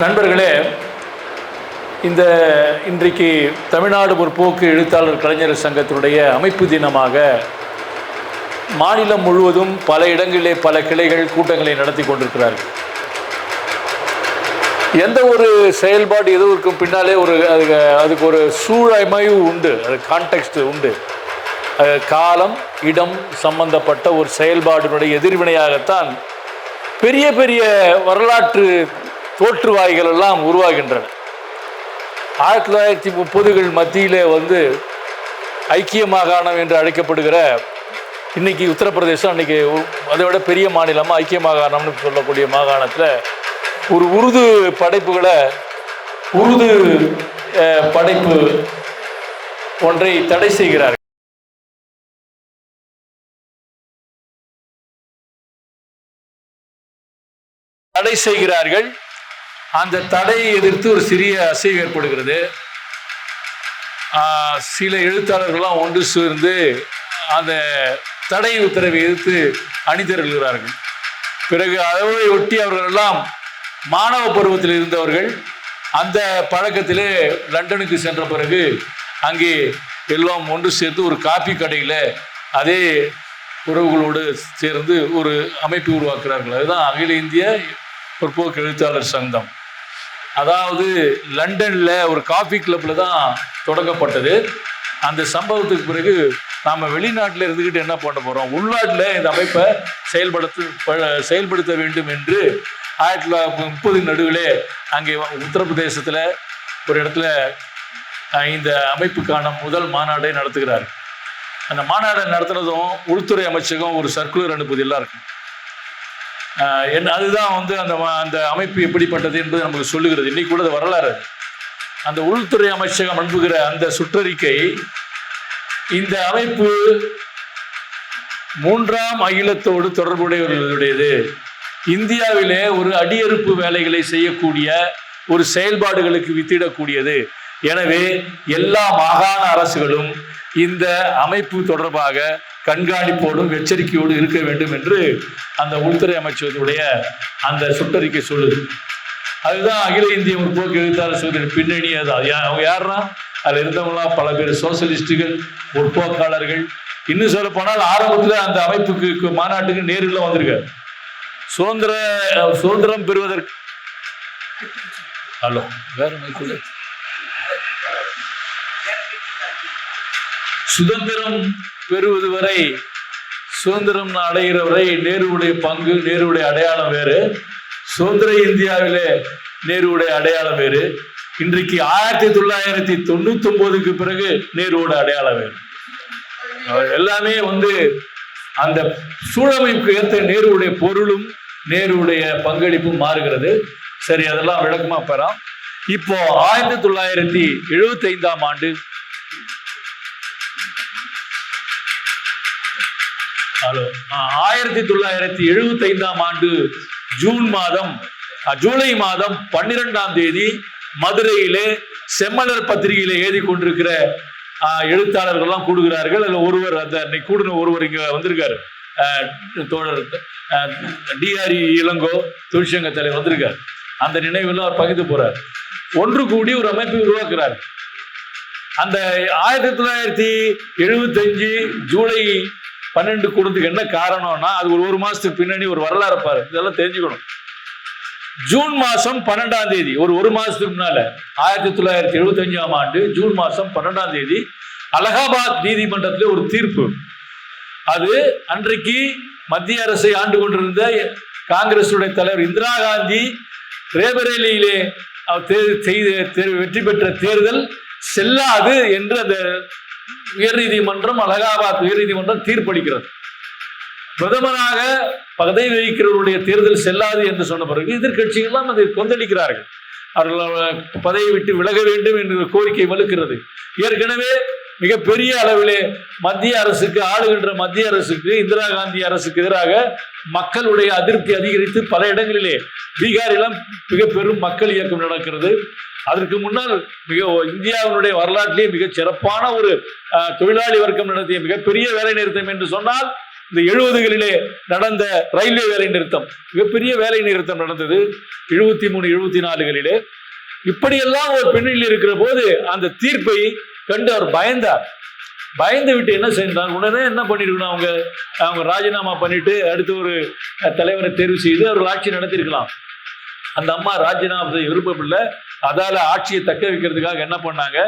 நண்பர்களே இந்த இன்றைக்கு தமிழ்நாடு முற்போக்கு எழுத்தாளர் கலைஞர் சங்கத்தினுடைய அமைப்பு தினமாக மாநிலம் முழுவதும் பல இடங்களிலே பல கிளைகள் கூட்டங்களை நடத்தி கொண்டிருக்கிறார்கள். எந்த ஒரு செயல்பாடு எதுவும் பின்னாலே ஒரு அதுக்கு அதுக்கு ஒரு சூழமைவு உண்டு அது கான்டெக்ட் உண்டு. அது காலம் இடம் சம்பந்தப்பட்ட ஒரு செயல்பாடினுடைய எதிர்வினையாகத்தான் பெரிய பெரிய வரலாற்று தோற்றுவாய்கள் எல்லாம் உருவாகின்றன. ஆயிரத்தி தொள்ளாயிரத்தி முப்பதுகள் மத்தியிலே வந்து ஐக்கிய மாகாணம் என்று அழைக்கப்படுகிற இன்னைக்கு உத்தரப்பிரதேசம் அன்னைக்கு அதை விட பெரிய மாநிலமாக ஐக்கிய மாகாணம்னு சொல்லக்கூடிய மாகாணத்தில் ஒரு உருது படைப்புகளை உருது படைப்பு ஒன்றை தடை செய்கிறார்கள். தடை செய்கிறார்கள். அந்த தடையை எதிர்த்து ஒரு சிறிய அசைவு ஏற்படுகிறது. சில எழுத்தாளர்கள்லாம் ஒன்று சேர்ந்து அந்த தடை உத்தரவை எதிர்த்து அணிதிரள்கிறார்கள். பிறகு அதோடு ஒட்டி அவர்கள் எல்லாம் மாணவ பருவத்தில் இருந்தவர்கள் அந்த பழக்கத்திலே லண்டனுக்கு சென்ற பிறகு அங்கே எல்லாம் ஒன்று சேர்ந்து ஒரு காப்பி கடையில் அதே உறவுகளோடு சேர்ந்து ஒரு அமைப்பு உருவாக்குறார்கள். அதுதான் அகில இந்திய முற்போக்கு எழுத்தாளர் சங்கம். அதாவது லண்டனில் ஒரு காஃபி கிளப்பில் தான் தொடங்கப்பட்டது. அந்த சம்பவத்துக்கு பிறகு நாம் வெளிநாட்டில் இருந்துக்கிட்டு என்ன பண்ண போகிறோம் உள்நாட்டில் இந்த அமைப்பை செயல்படுத்த செயல்படுத்த வேண்டும் என்று ஆயிரத்தி தொள்ளாயிரத்தி முப்பது நடுவிலே அங்கே உத்தரப்பிரதேசத்தில் ஒரு இடத்துல இந்த அமைப்புக்கான முதல் மாநாடை நடத்துகிறார் அந்த மாநாடை நடத்துனதும் உள்துறை அமைச்சகம் ஒரு சர்க்குலர் அனுப்புது இருக்கும். அதுதான் வந்து அந்த அந்த அமைப்பு எப்படிப்பட்டது என்பது நமக்கு சொல்லுகிறது. இன்னைக்கு கூட வரலாறு. அந்த உள்துறை அமைச்சகம் அனுப்புகிற அந்த சுற்றறிக்கை இந்த அமைப்பு மூன்றாம் அகிலத்தோடு தொடர்புடையவர்களுடையது. இந்தியாவிலே ஒரு அடியறுப்பு வேலைகளை செய்யக்கூடிய ஒரு செயல்பாடுகளுக்கு வித்திடக்கூடியது. எனவே எல்லா மாகாண அரசுகளும் இந்த அமைப்பு தொடர்பாக கண்காணிப்போடும் எச்சரிக்கையோடு இருக்க வேண்டும் என்று அந்த உள்துறை அமைச்சருடைய அந்த சுற்றறிக்கை சொல்லுது. அதுதான் அகில இந்திய முற்போக்கு எழுத்தாளர் சங்கத்தின் பின்னணி அது. அவங்க யாருன்னா? அதில் இருந்தவங்களாம் பல பேர். சோசியலிஸ்டுகள் முற்போக்காளர்கள். இன்னும் சொல்ல போனால் ஆரம்பத்தில் அந்த அமைப்புக்கு மாநாட்டுக்கு நேரில் வந்திருக்காரு. சுதந்திர சுதந்திரம் பெறுவதற்கு ஹலோ வேற சுதந்திரம் பெறுவது வரை சுதந்திரம் அடைகிற வரை நேருவுடைய பங்கு நேருடைய அடையாளம் வேறு. சுதந்திர இந்தியாவிலே நேருடைய அடையாளம் வேறு. இன்றைக்கு ஆயிரத்தி தொள்ளாயிரத்தி தொண்ணூத்தி ஒன்பதுக்கு பிறகு நேருவோட அடையாளம் வேறு. எல்லாமே வந்து அந்த சூழமைப்புக்கு ஏற்ற நேருடைய பொருளும் நேருடைய பங்களிப்பும் மாறுகிறது. சரி அதெல்லாம் விளக்கமா பெறாம் இப்போ ஆயிரத்தி தொள்ளாயிரத்தி எழுபத்தி ஐந்தாம் ஆண்டு ஆயிரத்தி தொள்ளாயிரத்தி எழுபத்தி ஐந்தாம் ஆண்டு ஜூன் மாதம் ஜூலை மாதம் பன்னிரெண்டாம் தேதி மதுரையிலே செம்மலர் பத்திரிகையில எழுதி கொண்டிருக்கிற எழுத்தாளர்கள் எழுத்தாளர்கள்லாம் கூடுகிறார்கள். அதுல ஒருவர் அந்த அன்னைக்கு கூடின ஒருவர் இங்க வந்திருக்காரு. தோழர் டிஆர்இ இளங்கோ தொழிற்சங்க தலைவர் வந்திருக்கார். அந்த நினைவெல்லாம் அவர் பகிர்ந்து போறார். ஒன்று கூடி ஒரு அமைப்பை உருவாக்குறார். அந்த ஆயிரத்தி தொள்ளாயிரத்தி எழுபத்தஞ்சு ஜூலை பன்னெண்டு கொடுத்துக்கு என்ன காரணம்னா அது ஒரு ஒரு மாசத்துக்கு பின்னாடி ஒரு வரலாறு பாரு. இதெல்லாம் தெரிஞ்சுக்கணும். ஜூன் மாசம் பன்னெண்டாம் தேதி ஒரு ஒரு மாசத்துக்கு முன்னால ஆயிரத்தி தொள்ளாயிரத்தி எழுபத்தஞ்சாம் ஆண்டு ஜூன் மாசம் பன்னெண்டாம் தேதி அலகாபாத் நீதிமன்றத்தில் ஒரு தீர்ப்பு. அது அன்றைக்கு மத்திய அரசை ஆண்டு கொண்டிருந்த காங்கிரசுடைய தலைவர் இந்திரா காந்தி ரேபரேலியிலே அவர் செய்த வெற்றி பெற்ற தேர்தல் செல்லாது என்று அந்த உயர்நீதிமன்றம் அலகாபாத் உயர்நீதிமன்றம் தீர்ப்பளிக்கிறது. பிரதமராக பதவி வகிக்கிறவருடைய தேர்தல் செல்லாது என்று சொன்ன பிறகு எதிர்க்கட்சிகள்லாம் அதை கொந்தளிக்கிறார்கள். அவர்கள் பதவி விட்டு விலக வேண்டும் என்ற கோரிக்கை வலுக்கிறது. ஏற்கனவே மிகப்பெரிய அளவிலே மத்திய அரசுக்கு ஆளுகின்ற மத்திய அரசுக்கு இந்திரா காந்தி அரசுக்கு எதிராக மக்களுடைய அதிருப்தி அதிகரித்து பல இடங்களிலே பீகாரிலும் மிக பெரும் மக்கள் இயக்கம் நடக்கிறது. அதற்கு முன்னால் மிக இந்தியாவினுடைய வரலாற்றிலே மிக சிறப்பான ஒரு தொழிலாளி வர்க்கம் நடத்திய மிகப்பெரிய வேலை நிறுத்தம் என்று சொன்னால் இந்த எழுபதுகளிலே நடந்த ரயில்வே வேலை நிறுத்தம். மிகப்பெரிய வேலை நிறுத்தம் நடந்தது எழுபத்தி மூணு எழுபத்தி நாலுகளிலே. இப்படியெல்லாம் ஒரு பெண்ணில் இருக்கிற போது அந்த தீர்ப்பை கண்டு அவர் பயந்தார். பயந்து விட்டு என்ன செய்தார்? உடனே என்ன பண்ணிருக்கணும் அவங்க? அவங்க ராஜினாமா பண்ணிட்டு அடுத்து ஒரு தலைவரை தேர்வு செய்து அவர்கள் ஆட்சி நடத்திருக்கலாம் அந்த அம்மா ராஜினாமா விருப்பமில்லை. அதால ஆட்சியை தக்க வைக்கிறதுக்காக என்ன பண்ணாங்க?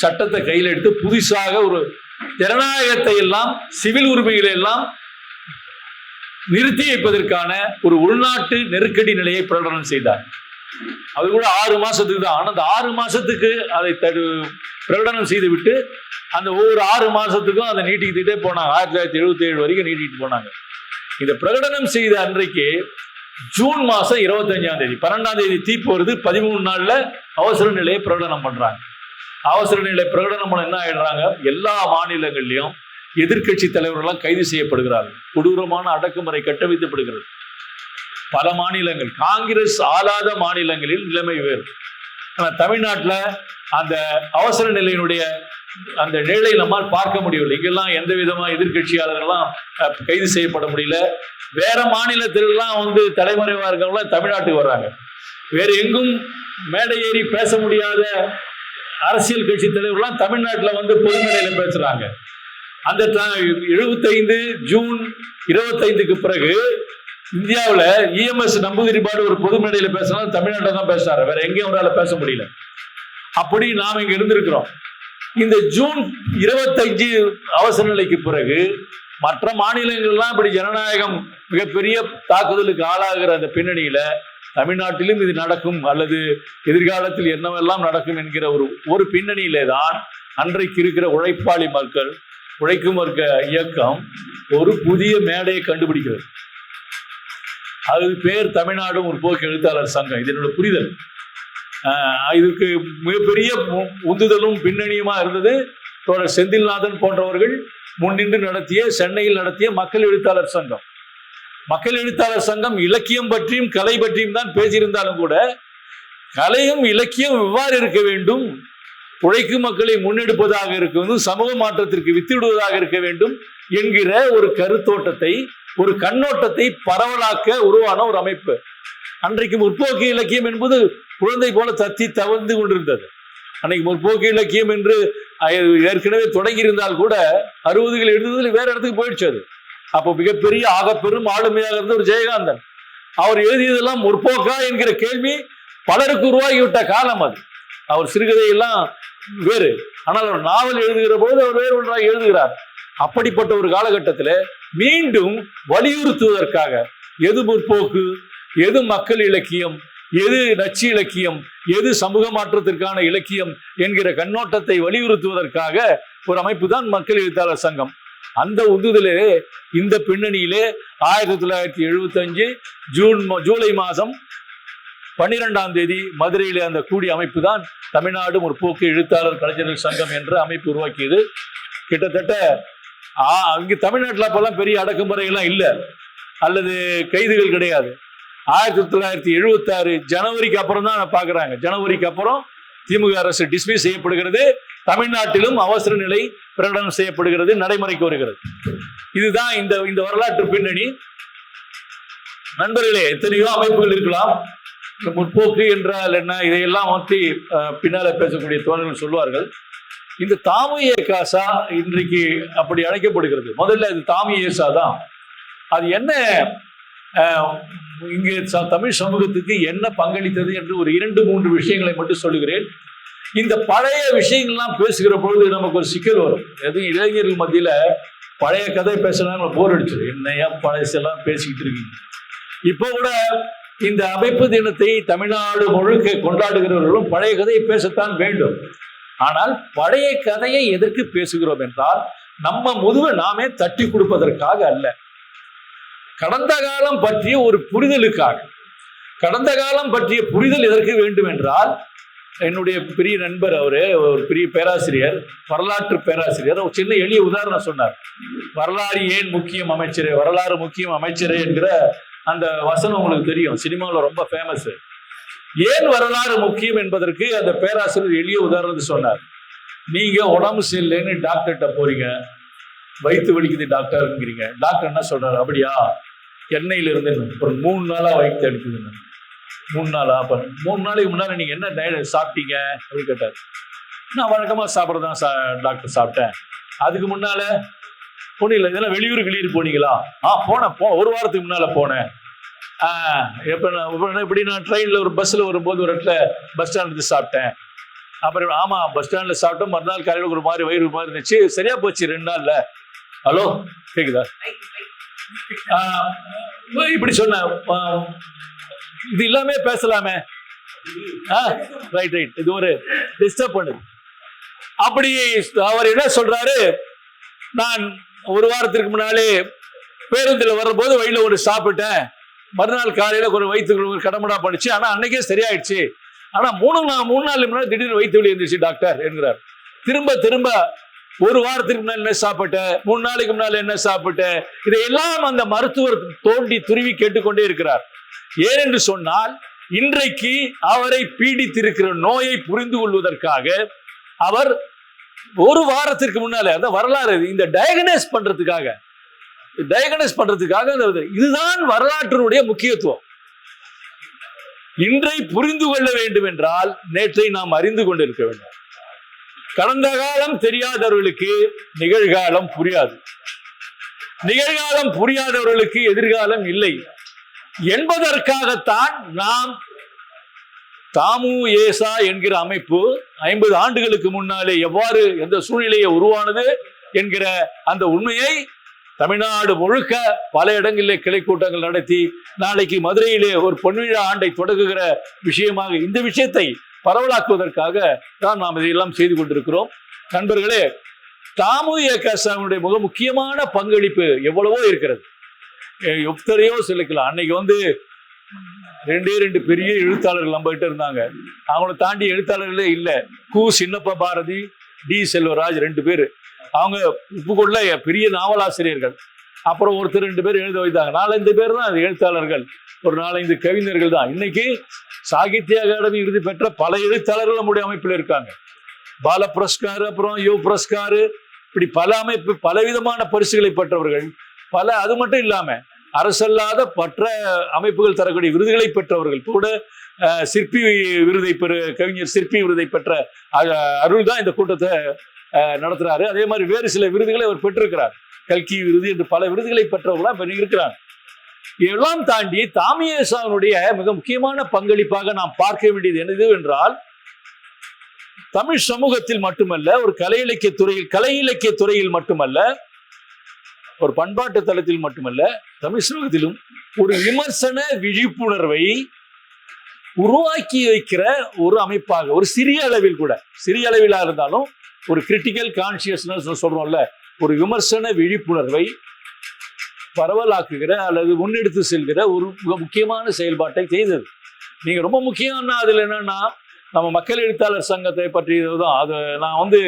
சட்டத்தை கையில் எடுத்து புதுசாக ஒரு ஜனநாயகத்தை எல்லாம் சிவில் உரிமைகளை எல்லாம் நிறுத்தி வைப்பதற்கான ஒரு உள்நாட்டு நெருக்கடி நிலையை பிரகடனம் செய்தார். அது கூட ஆறு மாசத்துக்கு தான். ஆனால் அந்த ஆறு மாசத்துக்கு அதை தடு பிரகடனம் செய்துவிட்டு அந்த ஒவ்வொரு ஆறு மாசத்துக்கும் அதை நீட்டிக்கிட்டே போனாங்க. ஆயிரத்தி தொள்ளாயிரத்தி எழுபத்தி ஏழு வரைக்கும் நீட்டிட்டு போனாங்க. இந்த பிரகடனம் செய்த அன்றைக்கு ஜூன் மாசம் இருபத்தஞ்சாம் தேதி பன்னெண்டாம் தேதி தீப்பு வருது. பதிமூணு நாள்ல அவசர நிலையை பிரகடனம் பண்றாங்க. அவசர நிலை பிரகடனம் பண்ண என்ன ஆயிடுறாங்க? எல்லா மாநிலங்கள்லையும் எதிர்க்கட்சி தலைவர்கள்லாம் கைது செய்யப்படுகிறார்கள். கொடூரமான அடக்குமுறை கட்டமைக்கப்படுகிறது பல மாநிலங்கள் காங்கிரஸ் ஆளாத மாநிலங்களில் நிலைமை வேறு. ஆனால் தமிழ்நாட்டில் அந்த அவசர நிலையினுடைய அந்த நிழலை நம்மால் பார்க்க முடியவில்லை. இங்கெல்லாம் எந்த விதமாக எதிர்கட்சியாளர்கள்லாம் கைது செய்யப்பட முடியல. வேற மாநிலத்திலெல்லாம் வந்து தலைமறைவாக இருக்கவங்களாம் தமிழ்நாட்டுக்கு வர்றாங்க. வேற எங்கும் மேடை ஏறி பேச முடியாத அரசியல் கட்சி தலைவர்கள்லாம் தமிழ்நாட்டில் வந்து பொதுமேடையில் பேசுகிறாங்க பேசுறாங்க. அந்த எழுபத்தைந்து ஜூன் இருபத்தைந்துக்கு பிறகு இந்தியாவில் இஎம்எஸ் நம்பூதிரிபாடு ஒரு பொது மேடையில பேசினாலும் தமிழ்நாட்டில் தான் பேசுறாரு வேற எங்கேயும் அவரால் பேச முடியல. அப்படி நாம் இங்க இருந்திருக்கிறோம். இந்த ஜூன் இருபத்தஞ்சு அவசர நிலைக்கு பிறகு மற்ற மாநிலங்கள்லாம் இப்படி ஜனநாயகம் மிகப்பெரிய தாக்குதலுக்கு ஆளாகிற அந்த பின்னணியில தமிழ்நாட்டிலும் இது நடக்கும் அல்லது எதிர்காலத்தில் என்னவெல்லாம் நடக்கும் என்கிற ஒரு ஒரு பின்னணியிலே தான் அன்றைக்கு இருக்கிற உழைப்பாளி மக்கள் உழைக்கும் வர்க்க இயக்கம் ஒரு புதிய மேடையை கண்டுபிடிக்கிறது. அதுக்கு பேர் தமிழ்நாடு முற்போக்கு எழுத்தாளர் சங்கம். இது என்னோட புரிதல். இதுக்கு மிகப்பெரிய உந்துதலும் பின்னணியுமா இருந்தது தோழர் செந்தில்நாதன் போன்றவர்கள் முன்னின்று நடத்திய சென்னையில் நடத்திய மக்கள் எழுத்தாளர் சங்கம். மக்கள் எழுத்தாளர் சங்கம் இலக்கியம் பற்றியும் கலை பற்றியும் தான் பேசியிருந்தாலும் கூட கலையும் இலக்கியம் எவ்வாறு இருக்க வேண்டும். உழைக்கும் மக்களை முன்னெடுப்பதாக இருக்க வேண்டும். சமூக மாற்றத்திற்கு வித்திடுவதாக இருக்க வேண்டும் என்கிற ஒரு கருத்தோட்டத்தை ஒரு கண்ணோட்டத்தை பரவலாக்க உருவான ஒரு அமைப்பு. அன்றைக்கு முற்போக்கு இலக்கியம் என்பது குழந்தை போல தத்தி தவழ்ந்து கொண்டிருந்தது. அன்னைக்கு முற்போக்கு இலக்கியம் என்று ஏற்கனவே தொடங்கி இருந்தால் கூட அறுபதுகள் எழுதுதல் வேற இடத்துக்கு போயிடுச்சு அது. அப்போ மிகப்பெரிய ஆக பெரும் ஆளுமையாக இருந்த ஒரு ஜெயகாந்தன். அவர் எழுதியதெல்லாம் முற்போக்கா என்கிற கேள்வி பலருக்கு உருவாகிவிட்ட காலம் அது. அவர் சிறுகதையெல்லாம் வேறு. ஆனால் அவர் நாவல் எழுதுகிற போது அவர் வேறு ஒன்றாக எழுதுகிறார். அப்படிப்பட்ட ஒரு காலகட்டத்தில் மீண்டும் வலியுறுத்துவதற்காக எது முற்போக்கு எது மக்கள் இலக்கியம் எது நச்சு இலக்கியம் எது சமூக மாற்றத்திற்கான இலக்கியம் என்கிற கண்ணோட்டத்தை வலியுறுத்துவதற்காக ஒரு அமைப்பு தான் மக்கள் எழுத்தாளர் சங்கம். அந்த உந்துதலே இந்த பின்னணியிலே ஆயிரத்தி தொள்ளாயிரத்தி எழுபத்தி அஞ்சு ஜூன் மா- ஜூலை மாதம் பன்னிரெண்டாம் தேதி மதுரையிலே அந்த கூடிய அமைப்பு தான் தமிழ்நாடு முற்போக்கு எழுத்தாளர் கலைஞர்கள் சங்கம் என்ற அமைப்பு உருவாக்கியது. கிட்டத்தட்ட ஆ, தமிழ்நாட்டில் அப்பெல்லாம் பெரிய அடக்குமுறைகள்லாம் இல்லை. அல்லது கைதுகள் கிடையாது. ஆயிரத்தி தொள்ளாயிரத்தி எழுபத்தாறு ஜனவரிக்கு அப்புறம் தான் பார்க்குறாங்க. ஜனவரிக்கு அப்புறம் திமுக அரசு டிஸ்மிஸ் செய்யப்படுகிறது. தமிழ்நாட்டிலும் அவசர நிலை பிரகடனம் செய்யப்படுகிறது நடைமுறைக்கு வருகிறது. இதுதான் இந்த இந்த வரலாற்று பின்னணி. நண்பர்களே எத்தனையோ அமைப்புகள் இருக்கலாம். முற்போக்கு என்றால் என்ன? இதையெல்லாம் மாற்றி பின்னால பேசக்கூடிய தோழர்கள் சொல்வார்கள் இந்த தாமிய காசா இன்றைக்கு அப்படி அழைக்கப்படுகிறது. முதல்ல இது தாமியேசா தான். அது என்ன இங்கே ச- தமிழ் சமூகத்துக்கு என்ன பங்களித்தது என்று ஒரு இரண்டு மூன்று விஷயங்களை மட்டும் சொல்லுகிறேன். இந்த பழைய விஷயங்கள்லாம் பேசுகிற பொழுது நமக்கு ஒரு சிக்கல் வரும். எதுவும் இளைஞர்கள் மத்தியில பழைய கதை பேசினா போர் அடிச்சிடும் என்னையா பழசெல்லாம் பேசிக்கிட்டு இருக்கீங்க? இப்போ கூட இந்த அமைப்பு தினத்தை தமிழ்நாடு முழுக்க கொண்டாடுகிறவர்களும் பழைய கதையை பேசத்தான் வேண்டும். ஆனால் பழைய கதையை எதற்கு பேசுகிறோம் என்றால் நம்ம முதுவை நாமே தட்டி கொடுப்பதற்காக அல்ல. கடந்த காலம் பற்றிய ஒரு புரிதலுக்காக. கடந்த காலம் பற்றிய புரிதல் எதற்கு வேண்டும் என்றால் என்னுடைய பெரிய நண்பர் அவரு ஒரு பெரிய பேராசிரியர் வரலாற்று பேராசிரியர் ஒரு சின்ன எளிய உதாரணம் சொன்னார். வரலாறு ஏன் முக்கியம் அமைச்சரே வரலாறு முக்கியம் அமைச்சரே என்கிற அந்த வசனம் உங்களுக்கு தெரியும். சினிமாவில் ரொம்ப ஃபேமஸ் ஏன் வரலாறு முக்கியம் என்பதற்கு அந்த பேராசிரியர் எளிய உதாரணத்தை சொன்னார். நீங்க உடம்பு சரியில்லைன்னு டாக்டர்கிட்ட போறீங்க. வயிற்று வலிக்குது டாக்டர்ங்கிறீங்க டாக்டர் என்ன சொல்றாரு? அப்படியா? எண்ணெயில இருந்து ஒரு மூணு நாளா வயிற்று அடிக்குதுன்னு. மூணு நாளா? அப்ப மூணு நாளைக்கு முன்னாடி நீங்க என்ன டயட் சாப்பிட்டீங்க? அப்படின்னு கேட்டார். நான் வழக்கமா சாப்பிட்றதான் சா டாக்டர் சாப்பிட்டேன். அதுக்கு முன்னால ஒன்றும் இல்லை. இதெல்லாம் வெளியூர் கிளியூர் போனீங்களா? ஆ போனேன். போ ஒரு வாரத்துக்கு முன்னால போனேன். எப்போ நான் இப்படி நான் ட்ரெயினில் ஒரு பஸ்ஸில் வரும்போது ஒரு இடத்துல பஸ் ஸ்டாண்டுக்கு சாப்பிட்டேன். அப்புறம் ஆமாம் பஸ் ஸ்டாண்டில் சாப்பிட்டோம். மறுநாள் காலையில் ஒரு மாதிரி வயிறு ஒரு மாதிரி இருந்துச்சு. சரியா போச்சு ரெண்டு நாளில். ஹலோ கேக்குதா? ஆ, இப்படி சொன்னேன். இது இல்லாமே பேசலாமே. ஆ ரைட் ரைட் இது ஒரு டிஸ்டர்ப் பண்ணுது. அப்படி அவர் என்ன சொல்றாரு? நான் ஒரு வாரத்திற்கு முன்னாலே பேருந்தில் வரும்போது வழியில் ஒரு சாப்பிட்டேன். மறுநாள் காலையில கொஞ்சம் வயிற்று கடமுடா பண்ணிச்சு ஆனா அன்னைக்கே சரியாயிடுச்சு. ஆனா மூணு நாள் மூணு நாள் முன்னாடி திடீர்னு வயிற்று வலி இருந்துச்சு டாக்டர் என்கிறார். திரும்ப திரும்ப ஒரு வாரத்துக்கு முன்னாடி என்ன சாப்பிட்டேன் மூணு நாளைக்கு முன்னால என்ன சாப்பிட்டேன் இதையெல்லாம் அந்த மருத்துவர் தோண்டி துருவி கேட்டுக்கொண்டே இருக்கிறார். ஏனென்று சொன்னால் இன்றைக்கு அவரை பீடித்திருக்கிற நோயை புரிந்து கொள்வதற்காக அவர் ஒரு வாரத்திற்கு முன்னாலே அந்த வரலாறு இந்த டயகனைஸ் பண்றதுக்காக டயகனைஸ் பண்றதுக்காக இதுதான் வரலாற்றினுடைய முக்கியத்துவம். இன்றை புரிந்து கொள்ள வேண்டும் என்றால் நேற்றை நாம் அறிந்து கொண்டிருக்க வேண்டும். கடந்த காலம் தெரியாதவர்களுக்கு நிகழ்காலம் புரியாது. நிகழ்காலம் புரியாதவர்களுக்கு எதிர்காலம் இல்லை. என்பதற்காகத்தான் நாம் தாமு ஏசா என்கிற அமைப்பு ஐம்பது ஆண்டுகளுக்கு முன்னாலே எவ்வாறு எந்த சூழ்நிலையை உருவானது என்கிற அந்த உண்மையை தமிழ்நாடு முழுக்க பல இடங்களிலே கிளை கூட்டங்கள் நடத்தி நாளைக்கு மதுரையிலே ஒரு பொன்விழா ஆண்டை தொடங்குகிற விஷயமாக இந்த விஷயத்தை பரவலாக்குவதற்காக தான் நாம் இதையெல்லாம் செய்து கொண்டிருக்கிறோம். நண்பர்களே தாமு ஏகாசாமியுடைய மிக முக்கியமான பங்களிப்பு எவ்வளவோ இருக்கிறது. எத்தனையோ சொல்லிக்கலாம் அன்னைக்கு வந்து ரெண்டே ரெண்டு பெரிய எழுத்தாளர்கள் நம்ம கிட்ட இருந்தாங்க. அவங்கள தாண்டி எழுத்தாளர்களே இல்லை. கு. சின்னப்ப பாரதி டி. செல்வராஜ் ரெண்டு பேர். அவங்க உப்புக்குள்ள பெரிய நாவலாசிரியர்கள். அப்புறம் ஒருத்தர் ரெண்டு பேர் எழுத வைத்தாங்க. நாலஞ்சு பேர் தான் அது எழுத்தாளர்கள். ஒரு நாலஞ்சு கவிஞர்கள் தான். இன்னைக்கு சாகித்ய அகாடமி விருது பெற்ற பல எழுத்தாளர்கள் நம்முடைய அமைப்பில் இருக்காங்க. பால புரஸ்கார் அப்புறம் யுவ புரஸ்கார் இப்படி பல அமைப்பு பலவிதமான பரிசுகளை பெற்றவர்கள். பல அது மட்டும் இல்லாம அரசல்லாத மற்ற அமைப்புகள் தரக்கூடிய விருதுகளை பெற்றவர்கள் கூட சிற்பி விருதை பெறு கவிஞர் சிற்பி விருதை பெற்ற அருள் தான் இந்த கூட்டத்தை நடத்துறாரு. அதே மாதிரி வேறு சில விருதுகளை அவர் பெற்றிருக்கிறார். கல்கி விருது என்று பல விருதுகளை பெற்றவர்களாம் இப்ப இருக்கிறாங்க. இதெல்லாம் தாண்டி தாமியேசாவினுடைய மிக முக்கியமான பங்களிப்பாக நாம் பார்க்க வேண்டியது என்னது என்றால் தமிழ் சமூகத்தில் மட்டுமல்ல ஒரு கலை இலக்கிய துறையில் கலை இலக்கிய துறையில் மட்டுமல்ல ஒரு பண்பாட்டு தளத்தில் மட்டுமல்ல தமிழ் சமூகத்திலும் ஒரு விமர்சன விழிப்புணர்வை உருவாக்கி வைக்கிற ஒரு அமைப்பாக ஒரு சிறிய அளவில் கூட சிறிய அளவிலாக இருந்தாலும் ஒரு கிரிட்டிக்கல் கான்சியஸ்னஸ் சொல்றோம்ல ஒரு விமர்சன விழிப்புணர்வை பரவலாக்குகிற அல்லது முன்னெடுத்து செல்கிற ஒரு மிக முக்கியமான செயல்பாட்டை செய்தது. நீங்க ரொம்ப முக்கியம்னா அதில் என்னன்னா நம்ம மக்கள் எழுத்தாளர் சங்கத்தை பற்றியதுதான் அது நான் வந்து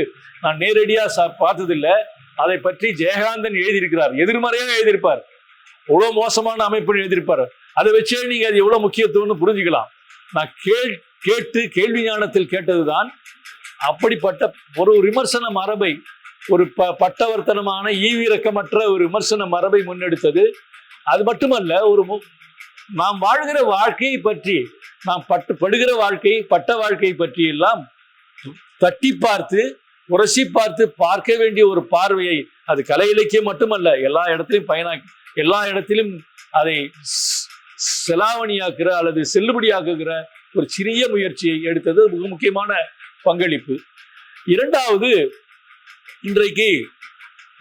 நான் நேரடியாக ச பார்த்ததில்லை. அதை பற்றி ஜெயகாந்தன் எழுதியிருக்கிறார். எதிர்மறையாக எழுதியிருப்பார். எவ்வளோ மோசமான அமைப்புன்னு எழுதியிருப்பார். அதை வச்சே நீங்கள் அது எவ்வளோ முக்கியத்துவம்னு புரிஞ்சுக்கலாம். நான் கேள் கேட்டு கேள்வி ஞானத்தில் கேட்டதுதான் அப்படிப்பட்ட ஒரு விமர்சன மரபை ஒரு ப பட்டவர்த்தனமான ஈவிரக்கமற்ற ஒரு விமர்சன மரபை முன்னெடுத்தது. அது மட்டுமல்ல ஒரு மு- நாம் வாழ்கிற வாழ்க்கையை பற்றி நாம் பட்டு படுகிற வாழ்க்கை பட்ட வாழ்க்கை பற்றி எல்லாம் தட்டி பார்த்து உரசி பார்த்து பார்க்க வேண்டிய ஒரு பார்வையை அது கலை இலக்கியம் மட்டுமல்ல எல்லா இடத்திலும் பயனா எல்லா இடத்திலும் அதை ஸ்- செலாவணியாக்குற அல்லது செல்லுபடியாக்குகிற ஒரு சிறிய முயற்சியை எடுத்தது மிக முக்கியமான பங்களிப்பு. இரண்டாவது இன்றைக்கு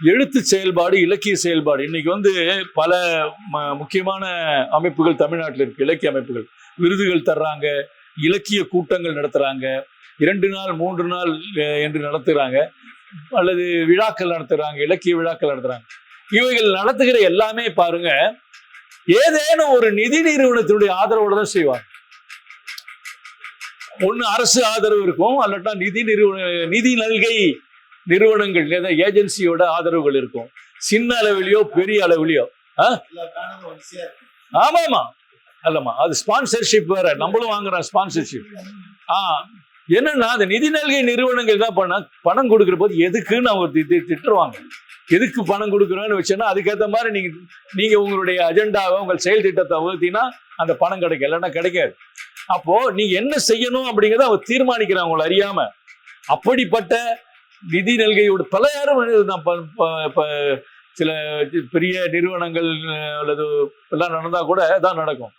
எழுத்து செயல்பாடு இலக்கிய செயல்பாடு. இன்னைக்கு வந்து பல ம- முக்கியமான அமைப்புகள் தமிழ்நாட்டில் இருக்கு. இலக்கிய அமைப்புகள். விருதுகள் தர்றாங்க இலக்கிய கூட்டங்கள் நடத்துறாங்க இரண்டு நாள் மூன்று நாள் என்று நடத்துகிறாங்க அல்லது விழாக்கள் நடத்துறாங்க இலக்கிய விழாக்கள் நடத்துறாங்க. இவைகள் நடத்துகிற எல்லாமே பாருங்க ஏதேனும் ஒரு நிதி நிறுவனத்தினுடைய ஆதரவோட தான் செய்வாங்க ஒண்ணு அரசு ஆதரவு இருக்கும் அல்லட்டா நிதி நிறுவன நிதி நல்கை நிறுவனங்கள் ஏஜென்சியோட ஆதரவுகள் இருக்கும். சின்ன அளவிலையோ பெரிய அளவிலையோ. ஆமாமா அல்லம்மா அது ஸ்பான்சர்ஷிப் வேற. நம்மளும் வாங்குறோம் ஸ்பான்சர்ஷிப் ஆ. என்னன்னா அந்த நிதி நல்கை நிறுவனங்கள் தான் பண்ண பணம் கொடுக்குற போது எதுக்குன்னு அவங்க திட்டுருவாங்க எதுக்கு பணம் கொடுக்குறோன்னு வச்சோன்னா அதுக்கேற்ற மாதிரி நீங்க நீங்க உங்களுடைய அஜெண்டாவை உங்கள் செயல் திட்டத்தை வகுத்தீங்கன்னா அந்த பணம் கிடைக்கும். இல்லைன்னா கிடைக்காது. அப்போ நீங்க என்ன செய்யணும் அப்படிங்கிறத அவங்க தீர்மானிக்கிறாங்க உங்களை அறியாம. அப்படிப்பட்ட நிதி நல்கையோட பல யாரும் சில பெரிய நிறுவனங்கள் அல்லது எல்லாம் நடந்தா கூட தான் நடக்கும்.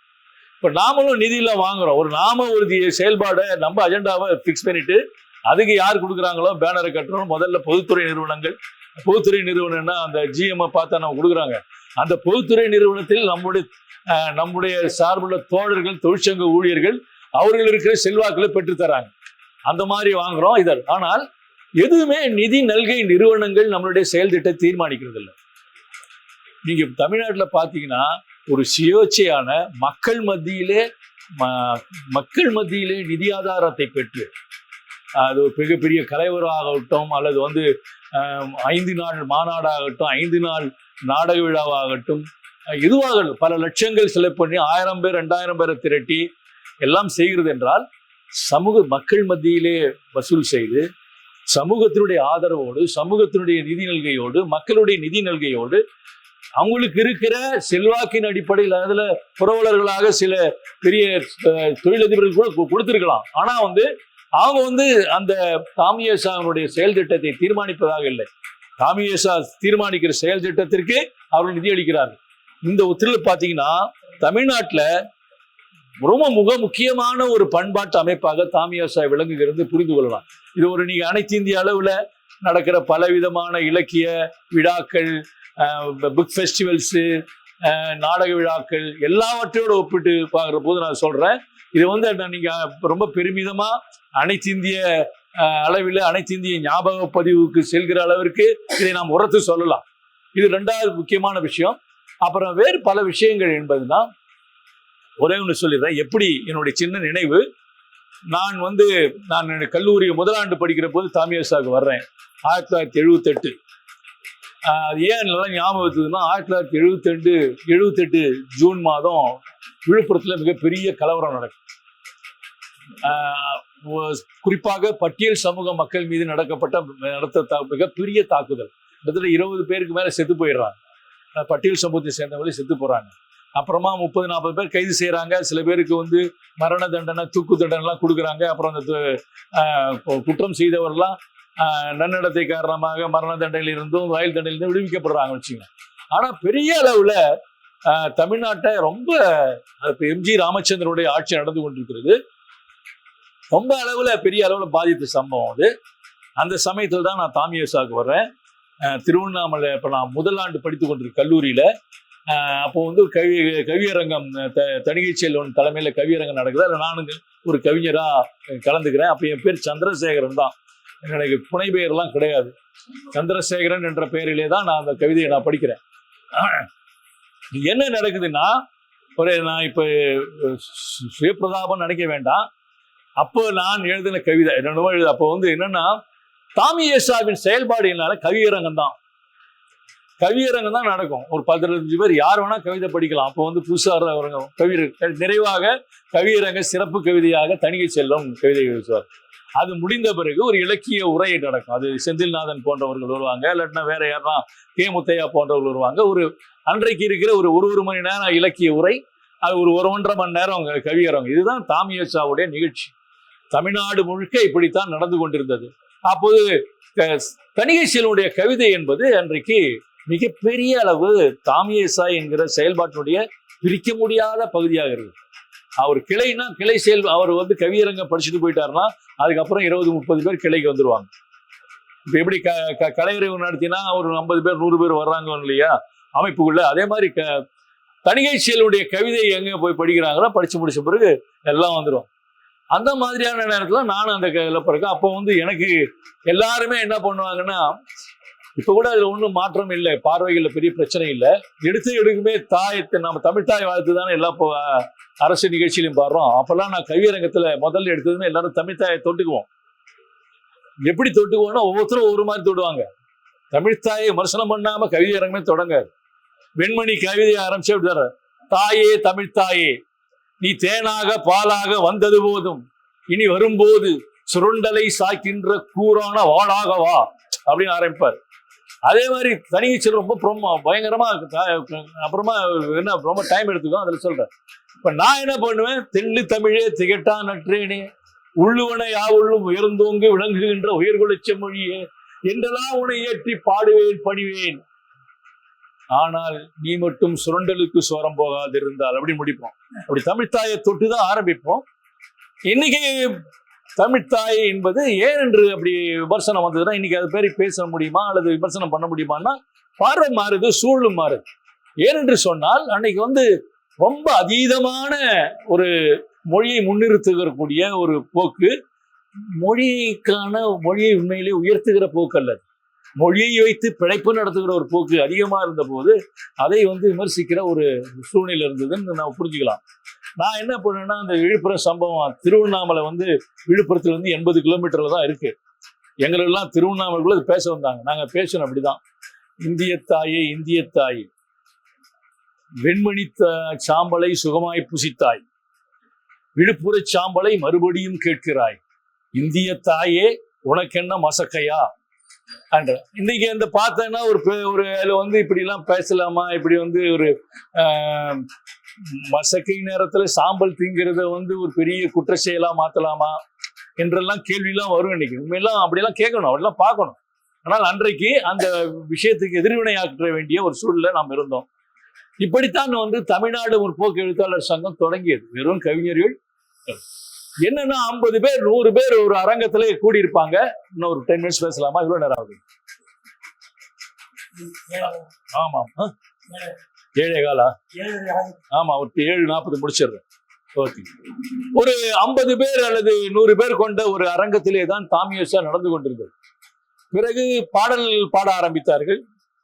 இப்போ நாமளும் நிதியெல்லாம் வாங்குறோம். ஒரு நாம உறுதி செயல்பாடை நம்ம அஜெண்டாவை ஃபிக்ஸ் பண்ணிட்டு அதுக்கு யார் கொடுக்குறாங்களோ பேனரை கட்டுறோம் முதல்ல பொதுத்துறை நிறுவனங்கள். பொதுத்துறை நிறுவனம்னா அந்த ஜிஎம்ஐ பார்த்தா நம்ம கொடுக்குறாங்க. அந்த பொதுத்துறை நிறுவனத்தில் நம்முடைய அஹ், நம்முடைய சார்புள்ள தோழர்கள் தொழிற்சங்க ஊழியர்கள் அவர்கள் இருக்கிற செல்வாக்களை பெற்று தராங்க அந்த மாதிரி வாங்குறோம் இதர் ஆனால் எதுவுமே நிதி நல்கை நிறுவனங்கள் நம்மளுடைய செயல் திட்டத்தை தீர்மானிக்கிறது இல்லை நீங்க தமிழ்நாட்டுல பார்த்தீங்கன்னா ஒரு சுயேட்சையான மக்கள் மத்தியிலே மக்கள் மத்தியிலே நிதி ஆதாரத்தை பெற்று அது ஒரு மிகப்பெரிய கலைவராகட்டும் அல்லது வந்து ஐந்து நாள் மாநாடாகட்டும் ஐந்து நாள் நாடக விழாவாகட்டும் இதுவாக பல லட்சங்கள் செலவு பண்ணி ஆயிரம் பேர் ரெண்டாயிரம் பேரை திரட்டி எல்லாம் செய்கிறது என்றால் சமூக மக்கள் மத்தியிலே வசூல் செய்து சமூகத்தினுடைய ஆதரவோடு சமூகத்தினுடைய நிதி நல்கையோடு மக்களுடைய நிதி நல்கையோடு அவங்களுக்கு இருக்கிற செல்வாக்கின் அடிப்படையில் அதுல புரவலர்களாக சில பெரிய தொழிலதிபர்கள் கூட கொடுத்துருக்கலாம் கொடுத்திருக்கலாம். ஆனா வந்து அவங்க வந்து அந்த தாமியசாவுடைய செயல் திட்டத்தை தீர்மானிப்பதாக இல்லை. தாமியசா தீர்மானிக்கிற செயல் திட்டத்திற்கு அவர்கள் நிதி அளிக்கிறார்கள். இந்த ஒத்துழைப்பு பார்த்தீங்கன்னா தமிழ்நாட்டில் ரொம்ப முக முக்கியமான ஒரு பண்பாட்டு அமைப்பாக தாமியாசா விளங்குகிறது புரிந்து கொள்ளலாம். இது ஒரு நீங்க அனைத்து இந்திய அளவுல நடக்கிற பலவிதமான இலக்கிய விழாக்கள் புக் ஃபெஸ்டிவல்ஸு நாடக விழாக்கள் எல்லாவற்றையோடு ஒப்பிட்டு பார்க்குற போது நான் சொல்கிறேன் இது வந்து நான் ரொம்ப பெருமிதமாக அனைத்து இந்திய அளவில் அனைத்து இந்திய ஞாபக பதிவுக்கு செல்கிற அளவிற்கு இதை நாம் உரத்து சொல்லலாம். இது ரெண்டாவது முக்கியமான விஷயம். அப்புறம் வேறு பல விஷயங்கள் என்பதுன்னா ஒரே ஒன்று சொல்லிடுறேன். எப்படி என்னுடைய சின்ன நினைவு? நான் வந்து நான் என்னுடைய கல்லூரி முதலாண்டு படிக்கிற போது தாமியசாவுக்கு வர்றேன். ஆயிரத்தி தொள்ளாயிரத்தி எழுபத்தெட்டு அது ஏன் நல்லா ஞாபகம் ஆயிரத்தி தொள்ளாயிரத்தி எழுபத்தெட்டு எழுபத்தெட்டு ஜூன் மாதம் விழுப்புரத்தில் மிகப்பெரிய கலவரம் நடக்கும் குறிப்பாக பட்டியல் சமூக மக்கள் மீது நடக்கப்பட்ட நடத்த மிகப்பெரிய தாக்குதல். கிட்டத்தட்ட இருபது பேருக்கு மேலே செத்து போயிடுறாங்க. பட்டியல் சமூகத்தை சேர்ந்தவங்களே செத்து போகிறாங்க அப்புறமா முப்பது நாற்பது பேர் கைது செய்கிறாங்க சில பேருக்கு வந்து மரண தண்டனை தூக்கு தண்டனைலாம் கொடுக்குறாங்க. அப்புறம் அந்த கு- குற்றம் செய்தவர்லாம் நன்னடத்தை காரணமாக மரண தண்டனையில் இருந்தும் ரயில் தண்டையிலிருந்தும் விடுவிக்கப்படுறாங்க வச்சுங்க. ஆனா பெரிய அளவுல தமிழ்நாட்டை ரொம்ப இப்போ எம்ஜி ராமச்சந்திரனுடைய ஆட்சி நடந்து கொண்டிருக்கிறது. ரொம்ப அளவுல பெரிய அளவுல பாதித்த சம்பவம் அது. அந்த சமயத்தில் தான் நான் தாமியசாக்கு வர்றேன். திருவண்ணாமலை இப்போ நான் முதல் ஆண்டு படித்து கொண்டிருக்க கல்லூரியில் அப்போ வந்து ஒரு கவி கவியரங்கம் த தணிகை செல்வன் தலைமையில் கவியரங்கம் நடக்குது. அதில் நானும் ஒரு கவிஞராக கலந்துக்கிறேன். அப்போ என் பேர் சந்திரசேகரன் தான். எனக்கு புனை பெயர்லாம் கிடையாது. சந்திரசேகரன் என்ற பெயரிலே தான் நான் அந்த கவிதையை நான் படிக்கிறேன். என்ன நடக்குதுன்னா ஒரு நான் இப்போ சுயபிரதாபம் நினைக்க வேண்டாம். அப்போ நான் எழுதின கவிதை என்னென்னமோ எழுது. அப்போ வந்து என்னன்னா தாமியேசாவின் செயல்பாடு என்னால கவியரங்கம் தான். கவியரங்கம் தான் நடக்கும். ஒரு பதினஞ்சு பேர் யார் வேணா கவிதை படிக்கலாம். அப்போ வந்து புதுசாக வரவங்க கவியர் நிறைவாக கவியரங்க சிறப்பு கவிதையாக தணிகை செல்லும் கவிதை எழுதுவார் அது முடிந்த பிறகு ஒரு இலக்கிய உரை நடக்கும். அது செந்தில்நாதன் போன்றவர்கள் வருவாங்க இல்லாட்டினா வேற யாருன்னா கே முத்தையா போன்றவர்கள் வருவாங்க. ஒரு அன்றைக்கு இருக்கிற ஒரு ஒரு ஒரு மணி நேரம் இலக்கிய உரை அது ஒரு ஒரு ஒன்றரை மணி நேரம் அவங்க கவியரங்கம். இதுதான் தாமியசாவுடைய நிகழ்ச்சி. தமிழ்நாடு முழுக்க இப்படித்தான் நடந்து கொண்டிருந்தது. அப்போது க- தணிகை செல்வனுடைய கவிதை என்பது அன்றைக்கு மிகப்பெரிய அளவு தாமியசா என்கிற செயல்பாட்டினுடைய பிரிக்க முடியாத பகுதியாக இருக்கு அவர் கிளைனா கிளை செயல் அவர் வந்து கவியரங்க படிச்சுட்டு போயிட்டாருன்னா அதுக்கப்புறம் இருபது முப்பது பேர் கிளைக்கு வந்துருவாங்க. இப்போ எப்படி க க கலையறிவு நடத்தினா ஒரு ஐம்பது பேர் நூறு பேர் வர்றாங்க இல்லையா? அமைப்புக்குள்ள அதே மாதிரி க தணிகை செயலுடைய கவிதை எங்கே போய் படிக்கிறாங்களோ படித்து முடிச்ச பிறகு எல்லாம் வந்துடும் அந்த மாதிரியான நேரத்தில் நானும் அந்த கையில் பிறகு அப்போ வந்து எனக்கு எல்லாருமே என்ன பண்ணுவாங்கன்னா இப்ப கூட அதுல ஒன்றும் மாற்றம் இல்லை. பார்வைகள்ல பெரிய பிரச்சனை இல்லை. எடுத்து எடுக்குமே தாயத்தை நம்ம தமிழ் தாய் வாழ்த்து தானே எல்லா இப்போ அரசு நிகழ்ச்சியிலும் பாடுறோம். அப்பெல்லாம் நான் கவியரங்கத்துல முதல்ல எடுத்ததுமே எல்லாரும் தமிழ் தாயை தொட்டுக்குவோம். எப்படி தொட்டுக்குவோம்னா ஒவ்வொருத்தரும் ஒவ்வொரு மாதிரி தொடுவாங்க. தமிழ் தாயை விமர்சனம் பண்ணாம கவியரங்கமே தொடங்காது. வெண்மணி கவிதையை ஆரம்பிச்சு அப்படி தாயே தமிழ் தாயே நீ தேனாக பாலாக வந்தது போதும். இனி வரும்போது சுருண்டலை சாய்க்கின்ற கூறான வாளாக வா அப்படின்னு ஆரம்பிப்பார். அதே மாதிரி தனிச்சல் ரொம்ப ரொம்ப பயங்கரமா அப்புறமா என்ன ரொம்ப டைம் எடுத்துக்கும் அதுல சொல்றேன். இப்ப நான் என்ன பண்ணுவேன்? தெள்ளி தமிழே திகட்டா நற்றேனே உள்ளுவனை யாவுள்ளும் உயர்ந்தோங்கு விளங்குகின்ற உயர்குலச்ச மொழியே என்றெல்லாம் உன்னை ஏற்றி பாடுவேன் பணிவேன். ஆனால் நீ மட்டும் சுரண்டலுக்கு சோரம் போகாதிருந்தால் அப்படி முடிப்போம். அப்படி தமிழ்த்தாயை தொட்டு தான் ஆரம்பிப்போம். இன்னைக்கு தமிழ்த்தாய் என்பது ஏன் என்று அப்படி விமர்சனம் வந்ததுன்னா இன்னைக்கு அது பேரை பேச முடியுமா அல்லது விமர்சனம் பண்ண முடியுமான்னா பார்வை மாறுது சூழலும் மாறுது. ஏனென்று சொன்னால் அன்னைக்கு வந்து ரொம்ப அதீதமான ஒரு மொழியை முன்னிறுத்துகிறக்கூடிய ஒரு போக்கு மொழிக்கான மொழியை உண்மையிலே உயர்த்துகிற போக்கு அல்ல மொழியை வைத்து பிழைப்பு நடத்துகிற ஒரு போக்கு அதிகமா இருந்த போது அதை வந்து விமர்சிக்கிற ஒரு சூழ்நிலை இருந்ததுன்னு நம்ம புரிஞ்சுக்கலாம். நான் என்ன பண்ணேன்னா அந்த விழுப்புரம் சம்பவம் திருவண்ணாமலை வந்து விழுப்புரத்துல இருந்து எண்பது கிலோமீட்டர்ல தான் இருக்கு. எங்களெல்லாம் திருவண்ணாமலைக்குள்ள அது பேச வந்தாங்க. நாங்க பேசணும் அப்படிதான். இந்திய தாயே இந்திய தாய். வெண்மணி சாம்பலை சுகமாய் புசித்தாய். விழுப்புரச் சாம்பலை மறுபடியும் கேட்கிறாய். இந்திய தாயே உனக்கென்ன மசக்கையா? ஆண்டவர். இன்னைக்கு இந்த பார்த்தேன்னா ஒரு ஒரு வந்து இப்படி எல்லாம் பேசலாமா? இப்படி வந்து ஒரு ஆஹ், மசக்கை நேரத்துல சாம்பல் திங்கிறத வந்து ஒரு பெரிய குற்ற செயலா மாத்தலாமா? என்றெல்லாம் கேள்வியெல்லாம் வரும் இன்னைக்கு. உண்மையெல்லாம் அப்படியெல்லாம் கேட்கணும் அப்படிலாம் பார்க்கணும். ஆனால் அன்றைக்கு அந்த விஷயத்துக்கு எதிர்வினையாற்ற வேண்டிய ஒரு சூழல்ல நாம் இருந்தோம். இப்படித்தான் வந்து தமிழ்நாடு முற்போக்கு எழுத்தாளர் சங்கம் தொடங்கியது. வெறும் கவிஞர்கள். என்னன்னா ஐம்பது பேர் நூறு பேர் ஒரு அரங்கத்துல கூடியிருப்பாங்க. இன்னும் ஒரு டென் மினிட்ஸ் பேசலாமா? இவ்வளவு நேரம் ஆகுது. ஆமாம் ஆ? ஏழே காலா? ஆமா ஒரு ஏழு நாற்பது முடிச்சிடுறேன். ஓகே. ஒரு ஐம்பது பேர் அல்லது நூறு பேர் கொண்ட ஒரு அரங்கத்திலே தான் தாமியோசா நடந்து கொண்டிருந்தது. பிறகு பாடல் பாட ஆரம்பித்தார்கள்.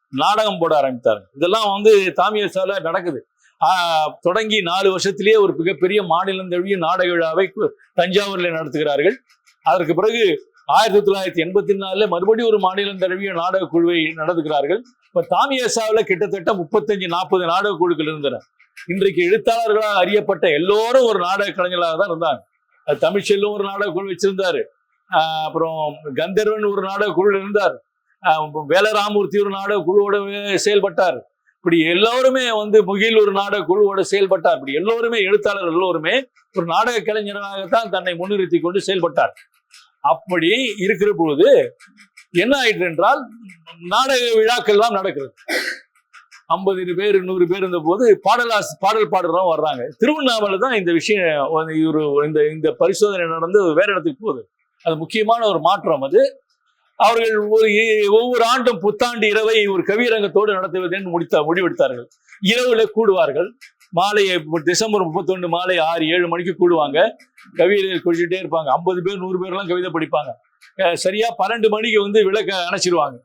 நாடகம் போட ஆரம்பித்தார்கள். இதெல்லாம் வந்து தாமியோசால நடக்குது. தொடங்கி நாலு வருஷத்திலேயே ஒரு மிகப்பெரிய மாநிலம் தழுவிய நாடக விழாவை கு- தஞ்சாவூர்ல நடத்துகிறார்கள். அதற்கு பிறகு ஆயிரத்தி தொள்ளாயிரத்தி எண்பத்தி நாலுல மறுபடியும் ஒரு மாநிலம் தழுவிய நாடக குழுவை நடத்துகிறார்கள். இப்ப தாமியசாவில் கிட்டத்தட்ட முப்பத்தஞ்சு நாற்பது நாடக குழுக்கள் இருந்தன. இன்றைக்கு எழுத்தாளர்களாக அறியப்பட்ட எல்லோரும் ஒரு நாடக கலைஞர்களாக தான் இருந்தாங்க. தமிழ்ச்செல்லும் ஒரு நாடக குழு வச்சிருந்தாரு. அப்புறம் கந்தர்வன் ஒரு நாடக குழு இருந்தார். வேலராமூர்த்தி ஒரு நாடக குழுவோட செயல்பட்டார். இப்படி எல்லோருமே வந்து முகில் ஒரு நாடக குழுவோட செயல்பட்டார் இப்படி எல்லோருமே எழுத்தாளர் எல்லோருமே ஒரு நாடக கலைஞராகத்தான் தன்னை முன்னிறுத்தி கொண்டு செயல்பட்டார். அப்படி இருக்கிற பொழுது என்ன ஆயிற்று என்றால் நாடக விழாக்கள் எல்லாம் நடக்கிறது. ஐம்பது பேர் நூறு பேர் இருந்த போது பாடலாஸ் பாடல் பாடுறவங்க வர்றாங்க. திருவண்ணாமலை தான் இந்த விஷயம் வந்து ஒரு இந்த இந்த பரிசோதனை நடந்து வேற இடத்துக்கு போகுது. அது முக்கியமான ஒரு மாற்றம் அது. அவர்கள் ஒரு ஒவ்வொரு ஆண்டும் புத்தாண்டு இரவை ஒரு கவியரங்கத்தோடு நடத்துவதென்று முடித்த முடிவெடுத்தார்கள். இரவுல கூடுவார்கள். மாலை டிசம்பர் முப்பத்தொன்று மாலை ஆறு ஏழு மணிக்கு கூடுவாங்க. கவியர்கள் குடிச்சுட்டே இருப்பாங்க. ஐம்பது பேர் நூறு பேர்லாம் கவிதை படிப்பாங்க. சரியா பன்னெண்டு மணிக்கு வந்து விளக்க அணைச்சிடுவாங்க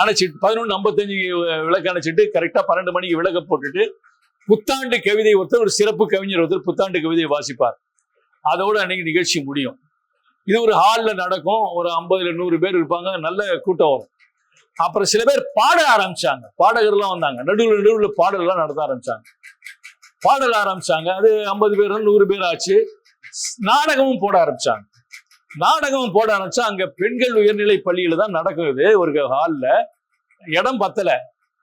அணைச்சிட்டு பதினொன்று ஐம்பத்தஞ்சு விளக்கு அணைச்சிட்டு கரெக்டாக பன்னெண்டு மணிக்கு விளக்க போட்டுட்டு புத்தாண்டு கவிதை ஒருத்தர் ஒரு சிறப்பு கவிஞர் ஒருத்தர் புத்தாண்டு கவிதையை வாசிப்பார். அதோட அன்னைக்கு நிகழ்ச்சி முடியும். இது ஒரு ஹாலில் நடக்கும். ஒரு ஐம்பதுல நூறு பேர் இருப்பாங்க. நல்ல கூட்டம் வரும். அப்புறம் சில பேர் பாட ஆரம்பிச்சாங்க. பாடகர்லாம் வந்தாங்க. நடுவில் நடுவில் பாடலாம் நடத்த ஆரம்பிச்சாங்க. பாடல் ஆரம்பிச்சாங்க. அது ஐம்பது பேர் நூறு பேர் ஆச்சு. நாடகமும் போட ஆரம்பிச்சாங்க. நாடகமும் போட ஆரம்பிச்சா அங்க பெண்கள் உயர்நிலை பள்ளியில தான் நடக்குது. ஒரு ஹாலில் இடம் பத்தல.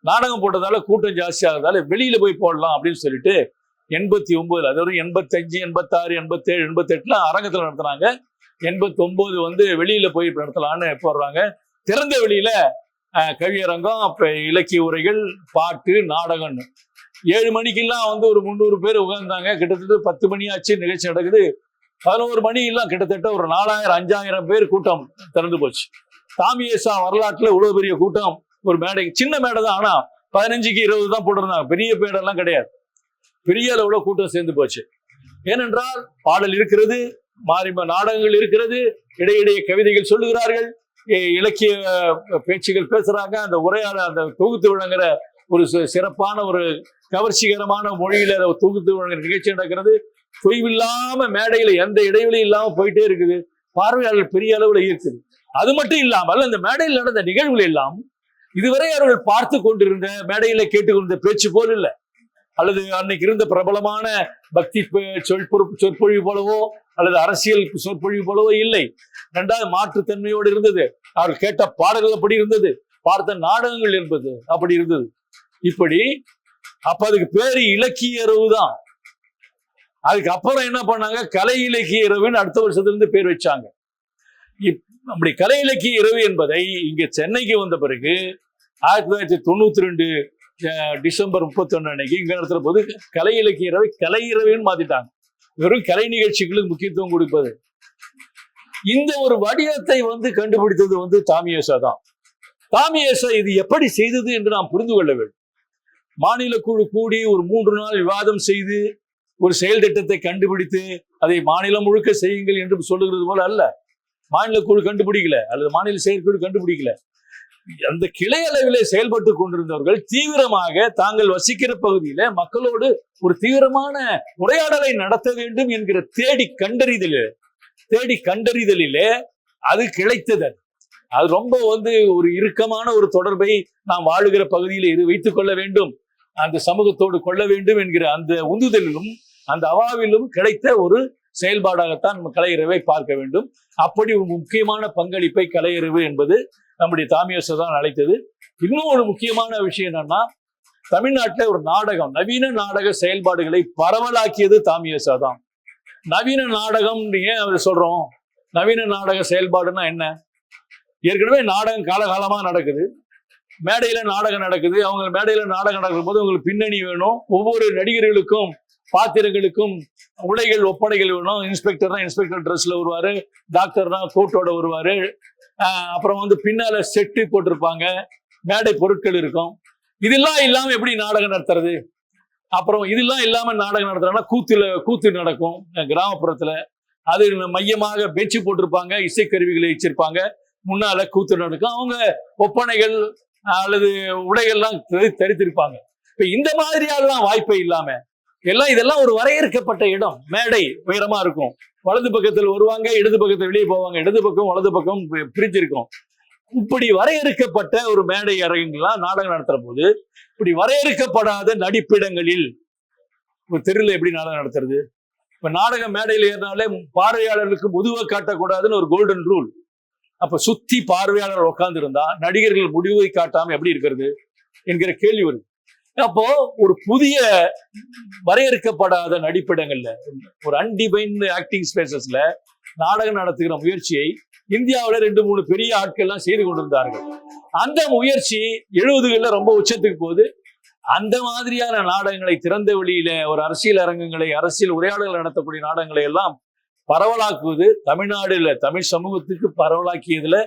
நாடகம் போட்டதால கூட்டம் ஜாஸ்தியாகிறதால வெளியில போய் போடலாம் அப்படின்னு சொல்லிட்டு எண்பத்தி ஒன்பதுல அது ஒரு எண்பத்தஞ்சு எண்பத்தாறு எண்பத்தேழு எண்பத்தெட்டுல அரங்கத்தில் நடத்துனாங்க. எண்பத்தி ஒன்பது வந்து வெளியில போய் நடத்தலாம்னு போடுறாங்க. திறந்த வெளியில கவியரங்கம் அப்ப இலக்கிய உரைகள் பாட்டு நாடகம்னு. ஏழு மணிக்கெல்லாம் வந்து ஒரு முந்நூறு பேர் உட்கார்ந்தாங்க. கிட்டத்தட்ட பத்து மணி ஆச்சு நிகழ்ச்சி நடக்குது. பதினோரு மணி எல்லாம் கிட்டத்தட்ட ஒரு நாலாயிரம் அஞ்சாயிரம் பேர் கூட்டம் திறந்து போச்சு. தாமியேசா வரலாற்றுல இவ்வளவு பெரிய கூட்டம் ஒரு மேடை சின்ன மேடை தான் ஆனா பதினஞ்சுக்கு இருபது தான் போட்டிருந்தாங்க. பெரிய மேடெல்லாம் கிடையாது. பெரிய அளவுல கூட்டம் சேர்ந்து போச்சு. ஏனென்றால் பாடல் இருக்கிறது மாறி நாடகங்கள் இருக்கிறது. இடையிடையே கவிதைகள் சொல்லுகிறார்கள். இலக்கிய பேச்சுகள் பேசுறாங்க. அந்த உரையாட அந்த தொகுத்து விளங்குற ஒரு சிறப்பான ஒரு கவர்ச்சிகரமான மொழியில தொகுத்து வழங்குற நிகழ்ச்சி நடக்கிறது. தொய்வில்லாம மேடையில எந்த இடைவெளி இல்லாம போயிட்டே இருக்குது. பார்வையாளர்கள் பெரிய அளவுல இருக்குது அது மட்டும் இல்லாமல் அந்த மேடையில் நடந்த நிகழ்வுகள் எல்லாம் இதுவரை அவர்கள் பார்த்து கொண்டிருந்த மேடையில கேட்டுக்கொண்டிருந்த பேச்சு போல் இல்லை. அல்லது அன்னைக்கு இருந்த பிரபலமான பக்தி சொற்பொழிவு போலவோ அல்லது அரசியல் சொற்பொழிவு போலவோ இல்லை. ரெண்டாவது மாற்றுத்தன்மையோடு இருந்தது. அவர்கள் கேட்ட பாடல்கள் அப்படி இருந்தது. பார்த்த நாடகங்கள் என்பது அப்படி இருந்தது. இப்படி அப்ப அதுக்கு பேரு இலக்கிய இரவு தான். அதுக்கு அப்புறம் என்ன பண்ணாங்க? கலை இலக்கிய இரவுன்னு அடுத்த வருஷத்திலிருந்து பேர் வச்சாங்க. இப் அப்படி கலை இலக்கிய இரவு என்பதை இங்க சென்னைக்கு வந்த பிறகு ஆயிரத்தி தொள்ளாயிரத்தி தொண்ணூத்தி ரெண்டு டிசம்பர் முப்பத்தொன்னு அன்னைக்கு இங்க நடத்துற போது கலை இலக்கிய இரவை கலை இரவுன்னு மாத்திட்டாங்க. வெறும் கலை நிகழ்ச்சிகளுக்கு முக்கியத்துவம் கொடுப்பது. இந்த ஒரு வடிவத்தை வந்து கண்டுபிடித்தது வந்து தாமியேசா தான். தாமியேசா இது எப்படி செய்தது என்று நாம் புரிந்து கொள்ள வேண்டும். மாநில குழு கூடி ஒரு மூன்று நாள் விவாதம் செய்து ஒரு செயல் திட்டத்தை கண்டுபிடித்து அதை மாநிலம் முழுக்க செய்யுங்கள் என்று சொல்லுகிறது போல அல்ல. மாநில குழு கண்டுபிடிக்கல அல்லது மாநில செயற்குழு கண்டுபிடிக்கல. அந்த கிளை அளவிலே செயல்பட்டு கொண்டிருந்தவர்கள் தீவிரமாக தாங்கள் வசிக்கிற பகுதியில மக்களோடு ஒரு தீவிரமான உரையாடலை நடத்த வேண்டும் என்கிற தேடி கண்டறிதலில் தேடி கண்டறிதலிலே அது கிளைத்தது அது ரொம்ப வந்து ஒரு இறுக்கமான ஒரு தொடர்பை நாம் வாழுகிற பகுதியில் இரு வைத்துக் கொள்ள வேண்டும். அந்த சமூகத்தோடு கொள்ள வேண்டும் என்கிற அந்த உந்துதலிலும் அந்த அவாவிலும் கிடைத்த ஒரு செயல்பாடாகத்தான் நம்ம கலையரவை பார்க்க வேண்டும். அப்படி ஒரு முக்கியமான பங்களிப்பை கலையரவு என்பது நம்முடைய தாமியசை தான் அழைத்தது. இன்னும் ஒரு முக்கியமான விஷயம் என்னன்னா தமிழ்நாட்டில் ஒரு நாடகம் நவீன நாடக செயல்பாடுகளை பரவலாக்கியது தாமியசா தான். நவீன நாடகம் ஏன் அவர் சொல்றோம்? நவீன நாடக செயல்பாடுன்னா என்ன? ஏற்கனவே நாடகம் காலகாலமா நடக்குது. மேடையில நாடகம் நடக்குது. அவங்க மேடையில நாடகம் நடக்கும் போது உங்களுக்கு பின்னணி வேணும். ஒவ்வொரு நடிகர்களுக்கும் பாத்திரங்களுக்கும் உடைகள் ஒப்படைகள் வேணும். இன்ஸ்பெக்டர்னா இன்ஸ்பெக்டர் ட்ரெஸ்ல வருவாரு. டாக்டர்னா கோட்டோட வருவாரு. அப்புறம் வந்து பின்னால செட்டு போட்டிருப்பாங்க. மேடை பொருட்கள் இருக்கும். இதெல்லாம் இல்லாம எப்படி நாடகம் நடத்துறது? அப்புறம் இதெல்லாம் இல்லாம நாடகம் நடத்துறோம்னா கூத்துல கூத்து நடக்கும். கிராமப்புறத்துல அது மையமாக பெஞ்சு போட்டிருப்பாங்க. இசைக்கருவிகளை வச்சிருப்பாங்க. முன்னால கூத்து நடக்கும். அவங்க ஒப்பனைகள் அல்லது உடைகள்லாம் தரித்திருப்பாங்க. இப்ப இந்த மாதிரியாலாம் வாய்ப்பே இல்லாம எல்லாம் இதெல்லாம் ஒரு வரையறுக்கப்பட்ட இடம். மேடை உயரமா இருக்கும். வலது பக்கத்தில் வருவாங்க இடது பக்கத்தில் வெளியே போவாங்க. இடது பக்கம் வலது பக்கம் பி- பிரிச்சிருக்கும் இப்படி வரையறுக்கப்பட்ட ஒரு மேடை அரங்குலாம் நாடகம் நடத்துற போது இப்படி வரையறுக்கப்படாத நடிப்பிடங்களில் இப்ப தெருல எப்படி நாடகம் நடத்துறது? இப்ப நாடக மேடையில் ஏறினாலே பார்வையாளர்களுக்கு முதுவை காட்டக்கூடாதுன்னு ஒரு கோல்டன் ரூல் அப்ப சுத்தி பார்வையாளர் உட்கார்ந்து இருந்தா நடிகர்கள் முடிவை காட்டாம எப்படி இருக்கிறது? என்கிற கேள்வி வருது. அப்போ ஒரு புதிய வரையறுக்கப்படாத நடிப்பிடங்கள்ல ஒரு அன்டிபைன்டு ஆக்டிங் ஸ்பேசஸ்ல நாடகம் நடத்துகிற முயற்சியை இந்தியாவுல ரெண்டு மூணு பெரிய ஆட்கள்லாம் செய்து கொண்டிருந்தார்கள். அந்த முயற்சி எழுபதுகள்ல ரொம்ப உச்சத்துக்கு போகுது. அந்த மாதிரியான நாடகங்களை திறந்த வெளியில ஒரு அரசியல் அரங்கங்களை அரசியல் உரையாடல்கள் நடத்தக்கூடிய நாடகங்களை எல்லாம் பரவலாக்குவது தமிழ்நாடுல தமிழ் சமூகத்துக்கு பரவலாக்கியதுல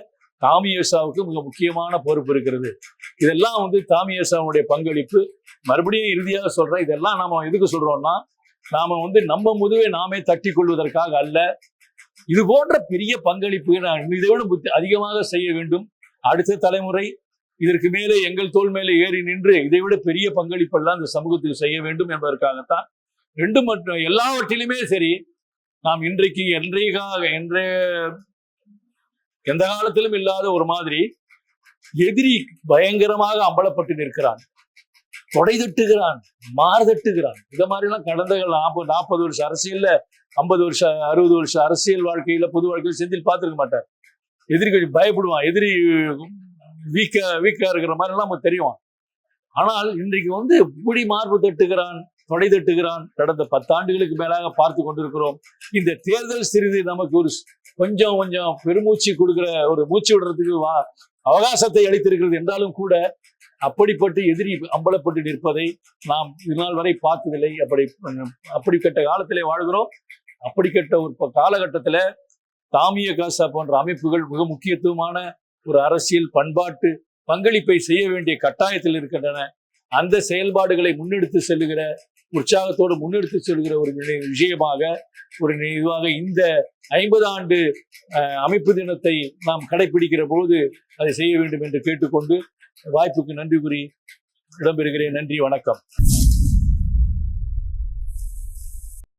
காமியேசாவுக்கு மிக முக்கியமான பொறுப்பு இருக்கிறது. இதெல்லாம் வந்து தாமியசாவுடைய பங்களிப்பு. மறுபடியும் இறுதியாக சொல்றேன் இதெல்லாம் நாம எதுக்கு சொல்றோம்னா நாம வந்து நம்ம முதுவை நாமே தட்டி கொள்வதற்காக அல்ல. இது போன்ற பெரிய பங்களிப்பு நான் இதை விட புத்தி- அதிகமாக செய்ய வேண்டும். அடுத்த தலைமுறை இதற்கு மேலே எங்கள் தோல் மேலே ஏறி நின்று இதை விட பெரிய பங்களிப்பெல்லாம் இந்த சமூகத்துக்கு செய்ய வேண்டும் என்பதற்காகத்தான். ரெண்டு மற்றும் எல்லாவற்றிலுமே சரி நாம் இன்றைக்கு என்றைக்காக என்ற எந்த காலத்திலும் இல்லாத ஒரு மாதிரி எதிரி பயங்கரமாக அம்பலப்பட்டு நிற்கிறான். தொடை தட்டுகிறான் மாறுதட்டுகிறான் இதை மாதிரி எல்லாம் கடந்த நாற்பது நாற்பது வருஷம் அரசியல்ல ஐம்பது வருஷம் அறுபது வருஷம் அரசியல் வாழ்க்கையில பொது வாழ்க்கையில செந்தில் பார்த்துருக்க மாட்டார். எதிரி கொஞ்சம் பயப்படுவான். எதிரி வீக்கா வீக்கா இருக்கிற மாதிரி எல்லாம் நமக்கு தெரியும். ஆனால் இன்றைக்கு வந்து இப்படி மார்பு தட்டுகிறான் தொடை தட்டுகிறான். கடந்த பத்தாண்டுகளுக்கு மேலாக பார்த்து கொண்டிருக்கிறோம். இந்த தேர்தல் சிறிது நமக்கு ஒரு கொஞ்சம் கொஞ்சம் பெருமூச்சு கொடுக்கிற ஒரு மூச்சு விடுறதுக்கு வா- அவகாசத்தை அளித்திருக்கிறது என்றாலும் கூட அப்படிப்பட்டு எதிரி அம்பலப்பட்டு நிற்பதை நாம் இதுநாள் வரை பார்த்ததில்லை. அப்படி அப்படிப்பட்ட காலத்திலே வாழ்கிறோம். அப்படிப்பட்ட ஒரு காலகட்டத்தில் காலகட்டத்துல தாமிய காசா போன்ற அமைப்புகள் மிக முக்கியத்துவமான ஒரு அரசியல் பண்பாட்டு பங்களிப்பை செய்ய வேண்டிய கட்டாயத்தில் இருக்கின்றன. அந்த செயல்பாடுகளை முன்னெடுத்து செல்லுகிற உற்சாகத்தோடு முன்னெடுத்து செல்கிற ஒரு விஷயமாக ஒரு நினைவாக இந்த ஐம்பது ஆண்டு அஹ், அமைப்பு தினத்தை நாம் கடைபிடிக்கிற போது அதை செய்ய வேண்டும் என்று கேட்டுக்கொண்டு வாய்ப்புக்கு நன்றி கூறி இடம்பெறுகிறேன் நன்றி வணக்கம்.